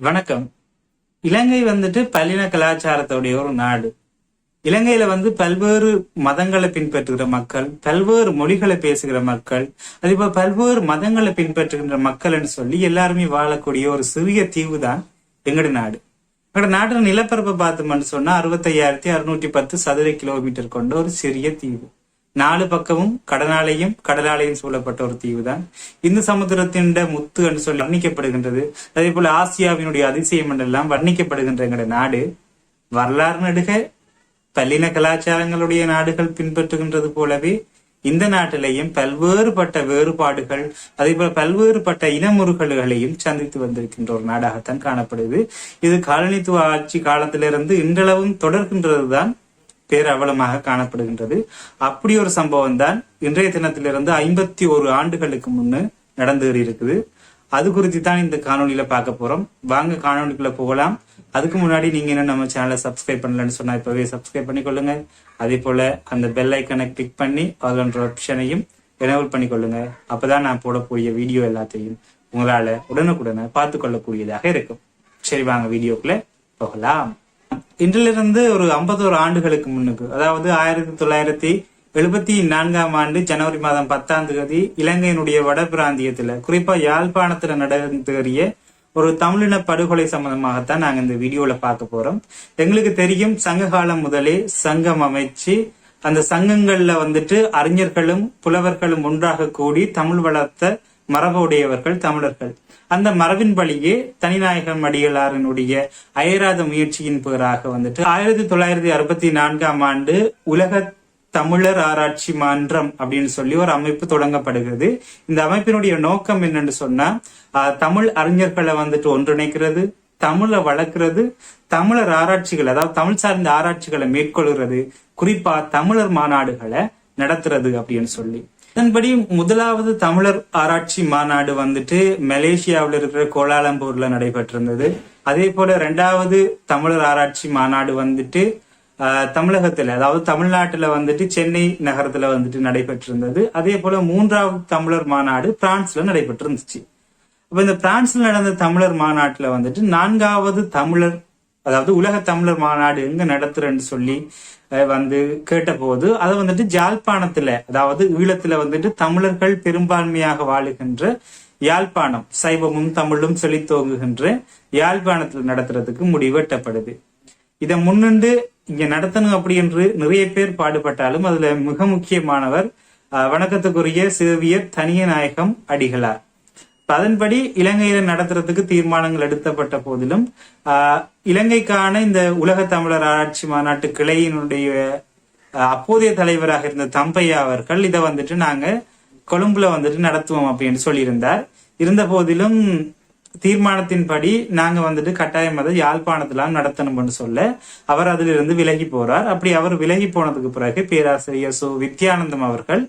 வணக்கம். இலங்கை வந்துட்டு பல்லின கலாச்சாரத்துடைய ஒரு நாடு. இலங்கையில வந்து பல்வேறு மதங்களை பின்பற்றுகிற மக்கள் பல்வேறு மொழிகளை பேசுகிற மக்கள் அதே போல் பல்வேறு மதங்களை பின்பற்றுகின்ற மக்கள்னு சொல்லி எல்லாருமே வாழக்கூடிய ஒரு சிறிய தீவு தான் எங்கட நாடு. எங்கட நாட்டின் நிலப்பரப்பை பார்த்தோம்னு சொன்னா அறுபத்தையாயிரத்தி அறுநூற்றி பத்து சதுர கிலோமீட்டர் கொண்ட ஒரு சிறிய தீவு. நாலு பக்கமும் கடலாலையும் கடலாலையும் சூழப்பட்ட ஒரு தீவு தான் இந்து சமுத்திரத்தின் முத்து என்று சொல்லி வர்ணிக்கப்படுகின்றது. அதே போல ஆசியாவினுடைய அதிசயம் என்றெல்லாம் வர்ணிக்கப்படுகின்ற நாடு வரலாறு நடுக பல்லின கலாச்சாரங்களுடைய நாடுகள் பின்பற்றுகின்றது போலவே இந்த நாட்டிலையும் பல்வேறுபட்ட வேறுபாடுகள் அதே போல பல்வேறுபட்ட இனமுறுகல்களையும் சந்தித்து வந்திருக்கின்ற ஒரு நாடாகத்தான் காணப்படுது. இது காலனித்துவ ஆட்சி காலத்திலிருந்து இன்றளவும் தொடர்கின்றதுதான் பேரவலமாக காணப்படுகின்றது. அப்படி ஒரு சம்பவம் தான் இன்றைய தினத்திலிருந்து ஐம்பத்தி ஒரு ஆண்டுகளுக்கு முன்னு நடந்து இருக்குது அது குறித்து தான் இந்த காணொலியில பார்க்க போறோம். வாங்க காணொலிக்குள்ள போகலாம். அதுக்கு முன்னாடி நீங்க என்ன நம்ம சேனலை சப்ஸ்கிரைப் பண்ணலன்னு சொன்னா இப்பவே சப்ஸ்கிரைப் பண்ணிக்கொள்ளுங்க. அதே போல அந்த பெல் ஐக்கனை கிளிக் பண்ணி அதுன்ற ஆப்ஷனையும் எனேபிள் பண்ணிக்கொள்ளுங்க. அப்பதான் நான் போடக்கூடிய வீடியோ எல்லாத்தையும் உங்களால உடனுக்குடனே பார்த்து கொள்ளக்கூடியதாக இருக்கும். சரி வாங்க வீடியோக்குள்ள போகலாம். இன்றிலிருந்து ஒரு ஐம்பத்தோரு ஆண்டுகளுக்கு முன்னுக்கு அதாவது ஆயிரத்தி தொள்ளாயிரத்தி எழுபத்தி நான்காம் ஆண்டு ஜனவரி மாதம் பத்தாம் தேதி இலங்கையினுடைய வட பிராந்தியத்துல குறிப்பா யாழ்ப்பாணத்துல நடந்தேறிய ஒரு தமிழின படுகொலை சம்பந்தமாகத்தான் நாங்க இந்த வீடியோல பார்க்க போறோம். எங்களுக்கு தெரியும் சங்க காலம் முதலே சங்கம் அமைச்சு அந்த சங்கங்கள்ல வந்துட்டு அறிஞர்களும் புலவர்களும் ஒன்றாக கூடி தமிழ் வளர்த்த மரபுடையவர்கள் தமிழர்கள். அந்த மரபின் வழியே தனிநாயகம் அடிகளாரனுடைய அயராத முயற்சியின் பெயராக வந்துட்டு ஆயிரத்தி தொள்ளாயிரத்தி அறுபத்தி நான்காம் ஆண்டு உலக தமிழர் ஆராய்ச்சி மன்றம் அப்படின்னு சொல்லி ஒரு அமைப்பு தொடங்கப்படுகிறது. இந்த அமைப்பினுடைய நோக்கம் என்னன்னு சொன்னா ஆஹ், தமிழ் அறிஞர்களை வந்துட்டு ஒன்றிணைக்கிறது தமிழை வளர்க்கிறது தமிழர் ஆராய்ச்சிகள் அதாவது தமிழ் சார்ந்த ஆராய்ச்சிகளை மேற்கொள்கிறது குறிப்பா தமிழர் மாநாடுகளை நடத்துறது அப்படின்னு சொல்லி. அதன்படி முதலாவது தமிழர் ஆராய்ச்சி மாநாடு வந்துட்டு மலேசியாவில் இருக்கிற கோலாலம்பூர்ல நடைபெற்றிருந்தது. அதே போல ரெண்டாவது தமிழர் ஆராய்ச்சி மாநாடு வந்துட்டு ஆஹ், தமிழகத்துல அதாவது தமிழ்நாட்டுல வந்துட்டு சென்னை நகரத்துல வந்துட்டு நடைபெற்றிருந்தது. அதே போல மூன்றாவது தமிழர் மாநாடு பிரான்ஸ்ல நடைபெற்றிருந்துச்சு. அப்ப இந்த பிரான்ஸ்ல நடந்த தமிழர் மாநாட்டுல வந்துட்டு நான்காவது தமிழர் அதாவது உலக தமிழர் மாநாடு எங்க நடத்துறேன்னு சொல்லி அஹ், வந்து கேட்டபோது அதை வந்துட்டு ஜாழ்ப்பாணத்துல அதாவது ஈழத்துல வந்துட்டு தமிழர்கள் பெரும்பான்மையாக வாழுகின்ற யாழ்ப்பாணம் சைவமும் தமிழும் செழித்தோங்குகின்ற யாழ்ப்பாணத்துல நடத்துறதுக்கு முடிவெட்டப்படுது இதை முன்னின்று இங்க நடத்தணும் அப்படி என்று நிறைய பேர் பாடுபட்டாலும் அதுல மிக முக்கியமானவர் அஹ், வணக்கத்துக்குரிய சேவியர் தனியநாயகம் அடிகளார். அதன்படி இலங்கையில நடத்துறதுக்கு தீர்மானங்கள் எடுத்தப்பட்ட போதிலும் ஆஹ், இலங்கைக்கான இந்த உலக தமிழர் ஆராய்ச்சி மாநாட்டு கிளையினுடைய அப்போதைய தலைவராக இருந்த தம்பையா அவர்கள் இதை வந்துட்டு நாங்க கொழும்புல வந்துட்டு நடத்துவோம் அப்படின்னு சொல்லியிருந்தார். இருந்த போதிலும் தீர்மானத்தின்படி நாங்க வந்துட்டு கட்டாயம் அதை யாழ்ப்பாணத்திலாம் நடத்தணும்னு சொல்ல அவர் அதிலிருந்து விலகி போறார். அப்படி அவர் விலகி போனதுக்கு பிறகு பேராசிரியர் சு. வித்யானந்தம் அவர்கள்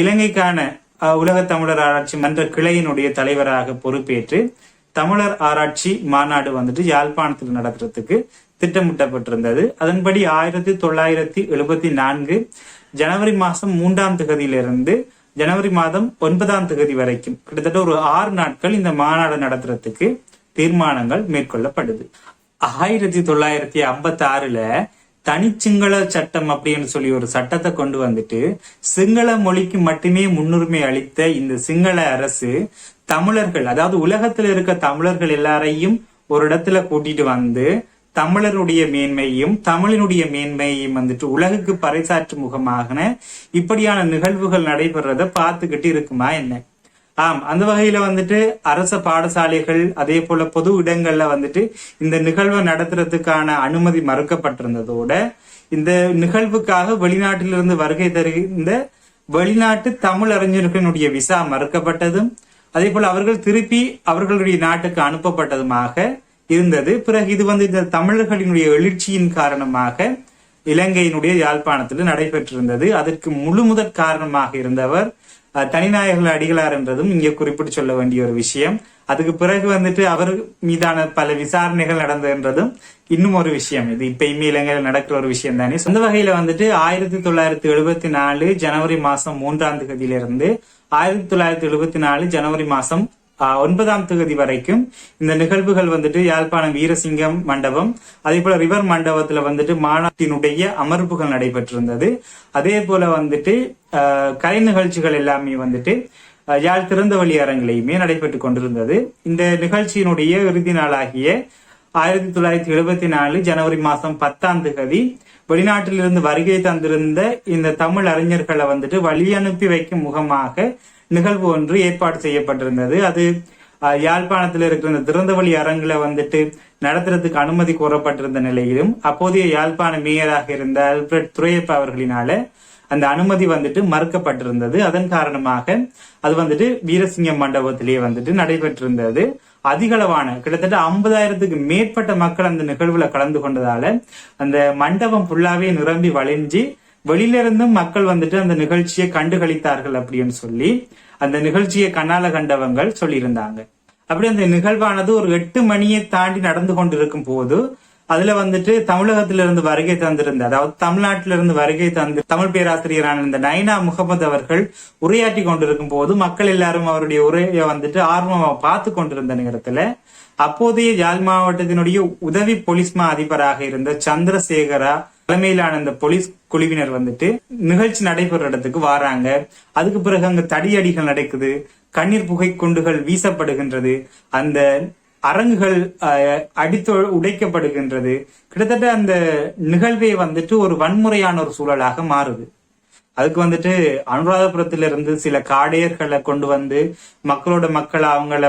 இலங்கைக்கான உலக தமிழர் ஆராய்ச்சி மன்ற கிளையினுடைய தலைவராக பொறுப்பேற்று தமிழர் ஆராய்ச்சி மாநாடு வந்துட்டு யாழ்ப்பாணத்தில் நடத்துறதுக்கு திட்டமிட்டப்பட்டிருந்தது. அதன்படி ஆயிரத்தி தொள்ளாயிரத்தி எழுபத்தி நான்கு ஜனவரி மாதம் மூன்றாம் தேதியிலிருந்து ஜனவரி மாதம் ஒன்பதாம் தேதி வரைக்கும் கிட்டத்தட்ட ஒரு ஆறு நாட்கள் இந்த மாநாடு நடத்துறதுக்கு தீர்மானங்கள் மேற்கொள்ளப்படுது. ஆயிரத்தி தொள்ளாயிரத்தி ஐம்பத்தி ஆறுல தனிச்சிங்கள சட்டம் அப்படின்னு சொல்லி ஒரு சட்டத்தை கொண்டு வந்துட்டு சிங்கள மொழிக்கு மட்டுமே முன்னுரிமை அளித்த இந்த சிங்கள அரசு தமிழர்கள் அதாவது உலகத்துல இருக்க தமிழர்கள் எல்லாரையும் ஒரு இடத்துல கூட்டிட்டு வந்து தமிழருடைய மேன்மையும் தமிழினுடைய மேன்மையையும் வந்துட்டு உலகுக்கு பறைசாற்றும் முகமாக இப்படியான நிகழ்வுகள் நடைபெறத பார்த்துக்கிட்டு இருக்குமா என்ன? ஆம் அந்த வகையில வந்துட்டு அரச பாடசாலைகள் அதே போல பொது இடங்கள்ல வந்துட்டு இந்த நிகழ்வை நடத்துறதுக்கான அனுமதி மறுக்கப்பட்டிருந்ததோட இந்த நிகழ்வுக்காக வெளிநாட்டிலிருந்து வருகை தருகின்ற வெளிநாட்டு தமிழ் அறிஞர்களுடைய விசா மறுக்கப்பட்டதும் அதே போல அவர்கள் திருப்பி அவர்களுடைய நாட்டுக்கு அனுப்பப்பட்டதுமாக இருந்தது. பிறகு இது வந்து இந்த தமிழர்களினுடைய எழுச்சியின் காரணமாக இலங்கையினுடைய யாழ்ப்பாணத்தில் நடைபெற்றிருந்தது. அதற்கு முழு முதற் காரணமாக இருந்தவர் தனிநாயகர்கள் அடிகளார் என்றதும் இங்கே குறிப்பிட்டு சொல்ல வேண்டிய ஒரு விஷயம். அதுக்கு பிறகு வந்துட்டு அவர் மீதான பல விசாரணைகள் நடந்ததுன்றதும் இன்னும் ஒரு விஷயம். இது இப்பயுமே இலங்கையில் நடக்கிற ஒரு விஷயம் தானே. சொந்த வகையில வந்துட்டு ஆயிரத்தி தொள்ளாயிரத்தி எழுபத்தி நாலு ஜனவரி மாசம் மூன்றாம் தேதியிலிருந்து ஆயிரத்தி தொள்ளாயிரத்தி எழுபத்தி நாலு ஜனவரி மாசம் ஒன்பதாம் தேதி வரைக்கும் இந்த நிகழ்வுகள் வந்துட்டு யாழ்ப்பாணம் வீரசிங்கம் மண்டபம் அதே போல ரிவர் மண்டபத்துல வந்துட்டு மாநாட்டினுடைய அமர்வுகள் நடைபெற்றிருந்தது. அதே போல வந்துட்டு ஆஹ், கலை நிகழ்ச்சிகள் எல்லாமே வந்துட்டு யாழ் யாழ் வழி அரங்கிலையுமே நடைபெற்று கொண்டிருந்தது. இந்த நிகழ்ச்சியினுடைய இறுதி நாளாகிய ஆயிரத்தி தொள்ளாயிரத்தி எழுபத்தி நாலு ஜனவரி மாதம் பத்தாம் தேதி வெளிநாட்டிலிருந்து வருகை தந்திருந்த இந்த தமிழ் அறிஞர்களை வந்துட்டு வழி அனுப்பி வைக்கும் முகமாக நிகழ்வு ஒன்று ஏற்பாடு செய்யப்பட்டிருந்தது. அது யாழ்ப்பாணத்தில் இருக்கிற இந்த திறந்தவெளி அரங்குல வந்துட்டு நடத்துறதுக்கு அனுமதி கோரப்பட்டிருந்த நிலையிலும் அப்போதைய யாழ்ப்பாண மேயராக இருந்த அல்பிரட் துரையப்பா அவர்களினால அந்த அனுமதி வந்துட்டு மறுக்கப்பட்டிருந்தது. அதன் காரணமாக அது வந்துட்டு வீரசிங்கம் மண்டபத்திலேயே வந்துட்டு நடைபெற்றிருந்தது. அதிகளவான கிட்டத்தட்ட ஐம்பதாயிரத்துக்கு மேற்பட்ட மக்கள் அந்த நிகழ்வுல கலந்து கொண்டதால அந்த மண்டபம் ஃபுல்லாவே நிரம்பி வளைஞ்சு வெளியில இருந்தும் மக்கள் வந்துட்டு அந்த நிகழ்ச்சியை கண்டுகளித்தார்கள் அப்படின்னு சொல்லி அந்த நிகழ்ச்சியை கண்ணால கண்டவங்கள் சொல்லியிருந்தாங்க. அப்படி அந்த நிகழ்வானது ஒரு எட்டு மணியை தாண்டி நடந்து கொண்டிருக்கும் போது அதுல வந்துட்டு தமிழகத்திலிருந்து வருகை தந்திருந்த அதாவது தமிழ்நாட்டிலிருந்து வருகை தந்து தமிழ் பேராசிரியரான இந்த நைனா முகமது அவர்கள் உரையாற்றி கொண்டிருக்கும் போது மக்கள் எல்லாரும் அவருடைய உரையை வந்துட்டு ஆர்வமா பார்த்து கொண்டிருந்த நேரத்துல அப்போதைய யாழ் மாவட்டத்தினுடைய உதவி போலீஸ் மா அதிபராக இருந்த சந்திரசேகரா தலைமையிலான இந்த போலீஸ் குழுவினர் வந்துட்டு நிகழ்ச்சி நடைபெற இடத்துக்கு வராங்க. அதுக்கு பிறகு அங்க தடியடிகள் நடக்குது கண்ணீர் புகை குண்டுகள் வீசப்படுகின்றது. அந்த அரங்குகள் அஹ், அடித்து உடைக்கப்படுகின்றது. கிட்டத்தட்ட அந்த நிகழ்வே வந்துட்டு ஒரு வன்முறையான ஒரு சூழலாக மாறுது. அதுக்கு வந்துட்டு அனுராதபுரத்திலிருந்து சில காடையர்களை கொண்டு வந்து மக்களோட மக்கள் அவங்கள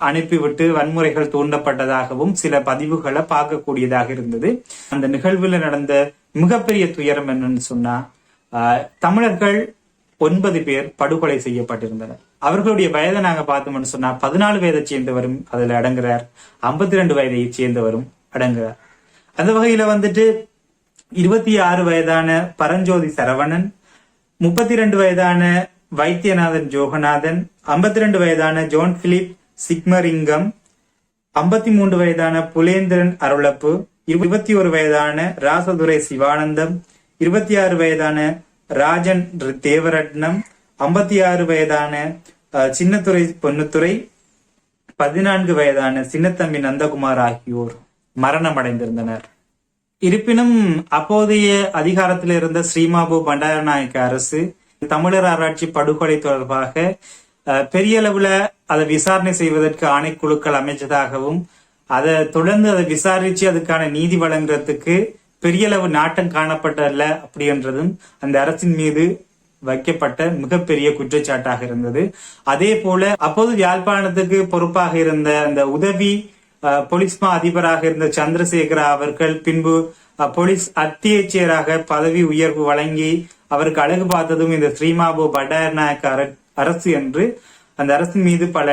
அனுப்பிவிட்டு வன்முறைகள் தூண்டப்பட்டதாகவும் சில பதிவுகளை பார்க்கக்கூடியதாக இருந்தது. அந்த நிகழ்வுல நடந்த மிகப்பெரிய துயரம் என்னன்னு சொன்னா ஆஹ், தமிழர்கள் ஒன்பது பேர் படுகொலை செய்யப்பட்டிருந்தனர். அவர்களுடைய வயதை நாங்க பார்த்தோம்னு சொன்னா பதினாலு வயதை சேர்ந்தவரும் அதுல அடங்குறார். ஐம்பத்தி ரெண்டு வயதை சேர்ந்தவரும் அடங்குறார். அந்த வகையில வந்துட்டு இருபத்தி ஆறு வயதான பரஞ்சோதி சரவணன் முப்பத்தி ரெண்டு வயதான வைத்தியநாதன் ஜோகநாதன் ஐம்பத்தி ரெண்டு வயதான ஜோன் பிலிப் சிக்மரிங்கம் ஐம்பத்தி மூன்று வயதான புலேந்திரன் அருளப்பு இருபத்தி ஒரு வயதான ராசதுரை சிவானந்தம் இருபத்தி ஆறு வயதான ராஜன் தேவரட்னம் ஐம்பத்தி ஆறு வயதான சின்னத்துறை பொன்னுத்துறை பதினான்கு வயதான சின்னத்தம்பி நந்தகுமார் ஆகியோர் மரணமடைந்திருந்தனர். இருப்பினும் அப்போதைய அதிகாரத்தில் இருந்த ஸ்ரீமாபு பண்டாரநாயக்க அரசு தமிழர் ஆராய்ச்சி படுகொலை தொடர்பாக பெரிய அளவுல அதை விசாரணை செய்வதற்கு ஆணைக்குழுக்கள் அமைச்சதாகவும் அதை தொடர்ந்து அதை விசாரிச்சு அதுக்கான நீதி வழங்குறதுக்கு பெரிய அளவு நாட்டம் காணப்படல அப்படின்றதும் அந்த அரசின் மீது வைக்கப்பட்ட மிகப்பெரிய குற்றச்சாட்டாக இருந்தது. அதே போல அப்போது யாழ்ப்பாணத்துக்கு பொறுப்பாக இருந்த அந்த உதவி போலீஸ்மா அதிபராக இருந்த சந்திரசேகரா அவர்கள் பின்பு போலீஸ் அத்தியட்சியராக பதவி உயர்வு வழங்கி அவருக்கு அழகு பார்த்ததும் இந்த ஸ்ரீமாபு பண்டாரநாயக்க அர- அரசு என்று அந்த அரசின் மீது பல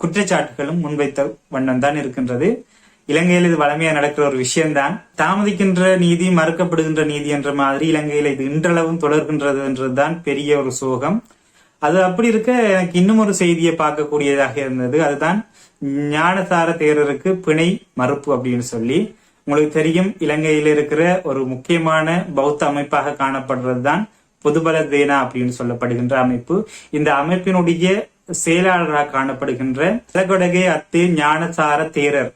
குற்றச்சாட்டுகளும் முன்வைத்த வண்ணம் தான் இருக்கின்றது. இலங்கையில் இது வளமையா நடக்கிற ஒரு விஷயம்தான். தாமதிக்கின்ற நீதி மறுக்கப்படுகின்ற நீதி என்ற மாதிரி இலங்கையில இது இன்றளவும் தொடர்கின்றது என்றதுதான் பெரிய ஒரு சோகம். அது அப்படி இருக்க எனக்கு இன்னும் ஒரு செய்தியை பார்க்கக்கூடியதாக இருந்தது. அதுதான் ஞானசார தேரருக்கு பிணை மறுப்பு அப்படின்னு சொல்லி. உங்களுக்கு தெரியும் இலங்கையில் இருக்கிற ஒரு முக்கியமான பௌத்த அமைப்பாக காணப்படுறதுதான் பொதுபல தேனா அப்படின்னு சொல்லப்படுகின்ற அமைப்பு. இந்த அமைப்பினுடைய செயலாளராக காணப்படுகின்ற அத்தே ஞானசார தேரர்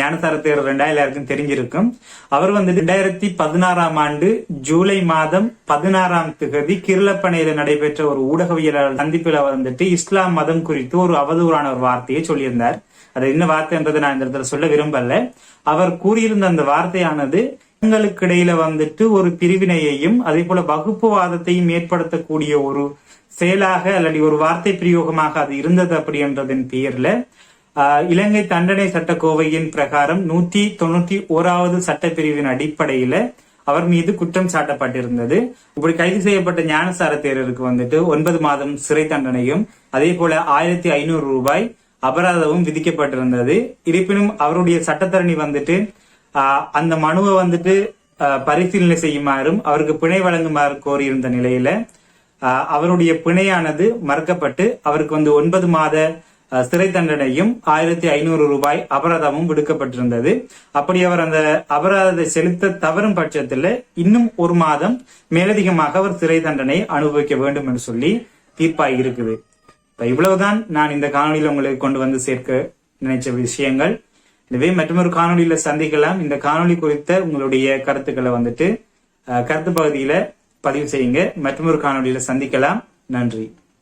ஞானசார தேரர் ரெண்டாயிரம் தெரிஞ்சிருக்கும். அவர் வந்து ரெண்டாயிரத்தி பதினாறாம் ஆண்டு ஜூலை மாதம் பதினாறாம் திகதி கிருளப்பனையில நடைபெற்ற ஒரு ஊடகவியலாளர் சந்திப்பில் வந்துட்டு இஸ்லாம் மதம் குறித்து ஒரு அவதூறான ஒரு வார்த்தையை சொல்லியிருந்தார். அது என்ன வார்த்தைன்றதை நான் இந்த இடத்துல சொல்ல விரும்பல. அவர் கூறியிருந்த அந்த வார்த்தையானது பெண்களுக்கு இடையில வந்துட்டு ஒரு பிரிவினையையும் அதே போல வகுப்புவாதத்தையும் ஏற்படுத்தக்கூடிய ஒரு செயலாக அல்லது ஒரு வார்த்தை பிரயோகமாக அது இருந்தது அப்படின்றதன் பெயர்ல இலங்கை தண்டனை சட்டக்கோவையின் பிரகாரம் நூத்தி தொண்ணூத்தி ஓராவது சட்டப்பிரிவின் அடிப்படையில அவர் மீது குற்றம் சாட்டப்பட்டிருந்தது. இப்படி கைது செய்யப்பட்ட ஞானசார தேரருக்கு வந்துட்டு ஒன்பது மாதம் சிறை தண்டனையும் அதே போல ஆயிரத்தி ஐநூறு ரூபாய் அபராதமும் விதிக்கப்பட்டிருந்தது. இருப்பினும் அவருடைய சட்டத்தரணி வந்துட்டு ஆஹ், அந்த மனுவை வந்துட்டு ஆஹ், பரிசீலனை செய்யுமாறும் அவருக்கு பிணை வழங்குமாறு கோரியிருந்த நிலையில ஆஹ், அவருடைய பிணையானது மறுக்கப்பட்டு அவருக்கு வந்து ஒன்பது மாத சிறை தண்டனையும் ஆயிரத்தி ஐநூறு ரூபாய் அபராதமும் விடுக்கப்பட்டிருந்தது. அப்படி அவர் அந்த அபராதத்தை செலுத்த தவறும் பட்சத்தில் இன்னும் ஒரு மாதம் மேலதிகமாக அவர் சிறை தண்டனை அனுபவிக்க வேண்டும் என்று சொல்லி தீர்ப்பாய் இருக்குது. இப்ப இவ்வளவுதான் நான் இந்த காணொலியில உங்களுக்கு கொண்டு வந்து சேர்க்க நினைச்ச விஷயங்கள். எனவே மற்றொரு காணொலியில சந்திக்கலாம். இந்த காணொளி குறித்த உங்களுடைய கருத்துக்களை வந்துட்டு கருத்து பகுதியில பதிவு செய்யுங்க. மற்றொரு காணொலியில சந்திக்கலாம். நன்றி.